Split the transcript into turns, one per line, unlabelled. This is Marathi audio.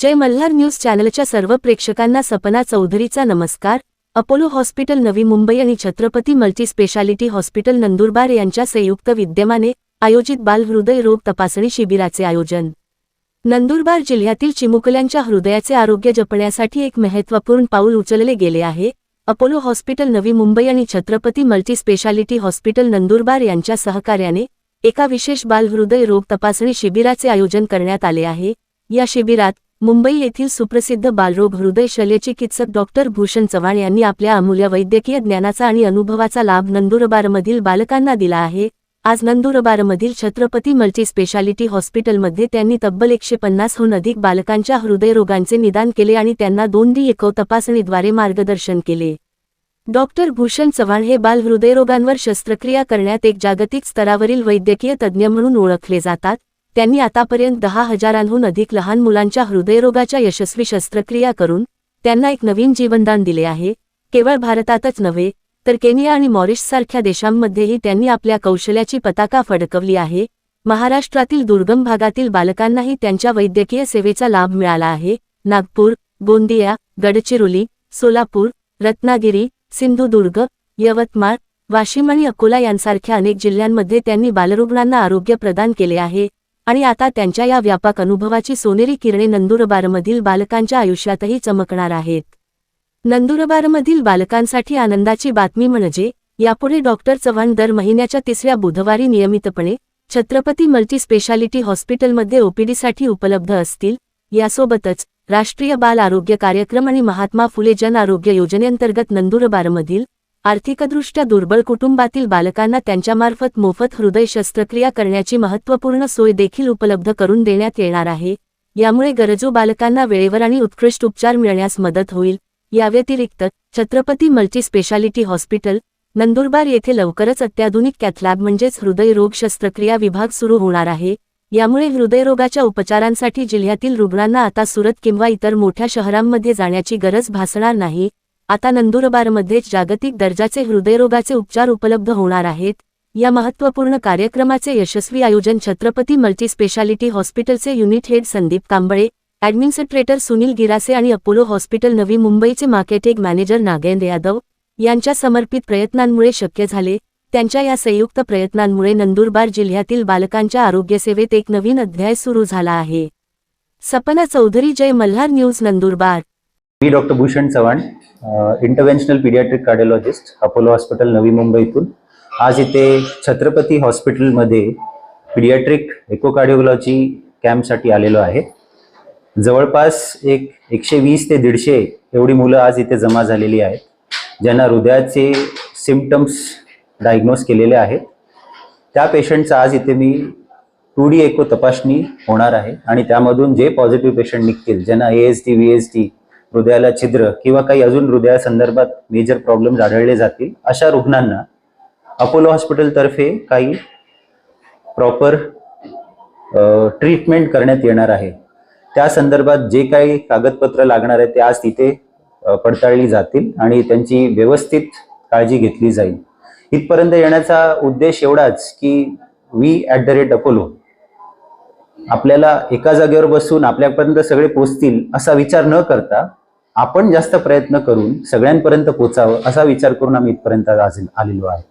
जय मल्हार न्यूज चॅनलच्या सर्व प्रेक्षकांना सपना चौधरीचा नमस्कार. अपोलो हॉस्पिटल नवी मुंबई आणि छत्रपती मल्टीस्पेशालिटी हॉस्पिटल नंदुरबार यांच्या संयुक्त विद्यमाने आयोजित बालहृदय रोग तपासणी शिबिराचे आयोजन. नंदुरबार जिल्ह्यातील चिमुकल्यांच्या हृदयाचे आरोग्य जपण्यासाठी एक महत्त्वपूर्ण पाऊल उचलले गेले आहे. अपोलो हॉस्पिटल नवी मुंबई आणि छत्रपती मल्टीस्पेशालिटी हॉस्पिटल नंदुरबार यांच्या सहकार्याने एका विशेष बालहृदय रोग तपासणी शिबिराचे आयोजन करण्यात आले आहे. या शिबिरात मुंबई येथील सुप्रसिद्ध बालरोग हृदय शल्यचिकित्सक डॉक्टर भूषण चव्हाण यांनी आपल्या अमूल्य वैद्यकीय ज्ञानाचा आणि अनुभवाचा लाभ नंदुरबारमधील बालकांना दिला आहे. आज नंदुरबारमधील छत्रपती मल्टीस्पेशालिटी हॉस्पिटलमध्ये त्यांनी तब्बल एकशे पन्नासहून अधिक बालकांच्या हृदयरोगांचे निदान केले आणि त्यांना दोन डी एको तपासणीद्वारे मार्गदर्शन केले. डॉक्टर भूषण चव्हाण हे बाल हृदयरोगांवर शस्त्रक्रिया करण्यात एक जागतिक स्तरावरील वैद्यकीय तज्ज्ञ म्हणून ओळखले जातात. त्यांनी आतापर्यंत दहा हजारांहून अधिक लहान मुलांच्या हृदयरोगाच्या यशस्वी शस्त्रक्रिया करून त्यांना एक नवीन जीवनदान दिले आहे. केवळ भारतातच नव्हे तर केनिया आणि मॉरिशसारख्या देशांमध्येही त्यांनी आपल्या कौशल्याची पताका फडकवली आहे. महाराष्ट्रातील दुर्गम भागातील बालकांनाही त्यांच्या वैद्यकीय सेवेचा लाभ मिळाला आहे. नागपूर गोंदिया गडचिरोली सोलापूर रत्नागिरी सिंधुदुर्ग यवतमाळ वाशिम आणि अकोला यांसारख्या अनेक जिल्ह्यांमध्ये त्यांनी बालरुग्णांना आरोग्य प्रदान केले आहे. आणि आता त्यांच्या या व्यापक अनुभवाची सोनेरी किरणे नंदुरबारमधील बालकांच्या आयुष्यातही चमकणार आहेत. नंदुरबारमधील बालकांसाठी आनंदाची बातमी म्हणजे यापुढे डॉक्टर चव्हाण दर महिन्याच्या तिसऱ्या बुधवारी नियमितपणे छत्रपती मल्टीस्पेशालिटी हॉस्पिटलमध्ये ओपीडीसाठी उपलब्ध असतील यासोबतच राष्ट्रीय बाल आरोग्य कार्यक्रम आणि महात्मा फुले जन आरोग्य योजनेअंतर्गत नंदुरबारमधील आर्थिकदृष्ट्या दुर्बल कुटुंबातील बालकांना त्यांच्यामार्फत मोफत हृदय शस्त्रक्रिया करण्याची महत्त्वपूर्ण सोय देखील उपलब्ध करून देण्यात येणार आहे. यामुळे गरजू बालकांना वेळेवर आणि उत्कृष्ट उपचार मिळण्यास मदत होईल. याव्यतिरिक्त Chhatrapati multi speciality hospital Nandurbar येथे लवकरच अत्याधुनिक कॅथलॅब म्हणजेच हृदयरोग शस्त्रक्रिया विभाग सुरू होणार आहे. यामुळे हृदयरोगाच्या उपचारांसाठी जिल्ह्यातील रुग्णांना आता सुरत किंवा इतर मोठ्या शहरांमध्ये जाण्याची गरज भासणार नाही. आता नंदुरबारमध्येच जागतिक दर्जाचे हृदयरोगाचे उपचार उपलब्ध होणार आहेत. या महत्त्वपूर्ण कार्यक्रमाचे यशस्वी आयोजन छत्रपती मल्टीस्पेशालिटी हॉस्पिटलचे unit head Sandeep Kamble administrator Sunil Girase आणि अपोलो हॉस्पिटल नवी मुंबईचे मार्केटिंग मॅनेजर नागेंद्र यादव यांच्या समर्पित प्रयत्नांमुळे शक्य झाले. त्यांच्या या संयुक्त प्रयत्नांमुळे नंदुरबार जिल्ह्यातील बालकांच्या आरोग्यसेवेत एक नवीन अध्याय सुरू झाला आहे. सपना चौधरी जय मल्हार न्यूज नंदुरबार.
मी doctor Bhushan Chavan interventional paediatric cardiologist Apollo hospital नवी मुंबईतून आज इथे छत्रपती हॉस्पिटलमध्ये पीडियाट्रिक एकोकार्डिओलॉजी कॅम्पसाठी आलेलो आहे. जवळपास एक एकशे वीस ते दीडशे एवढी मुलं आज इथे जमा झालेली आहेत ज्यांना हृदयाचे सिमटम्स डायग्नोज केलेले आहेत. त्या पेशंटचा आज इथे मी टू डी एको तपासणी होणार आहे आणि त्यामधून जे पॉझिटिव्ह पेशंट निघतील ज्यांना A S D V S D हृदयाला छिद्र किंवा काही अजून हृदयासंदर्भात मेजर प्रॉब्लेम्स आढळले जातील अशा रुग्णांना अपोलो हॉस्पिटलतर्फे काही प्रॉपर ट्रीटमेंट करण्यात येणार आहे. त्या संदर्भात जे काही कागदपत्र लागणार आहे ते आज तिथे पडताळली जातील आणि त्यांची व्यवस्थित काळजी घेतली जाईल. इथपर्यंत येण्याचा उद्देश एवढाच की we at the rate Apollo. आपल्याला एका जागेवर बसून आपल्यापर्यंत सगळे पोचतील असा विचार न करता आपण जास्त प्रयत्न करून सगळ्यांपर्यंत पोचावं असा विचार करून आम्ही इथपर्यंत आज आलेलो आहे.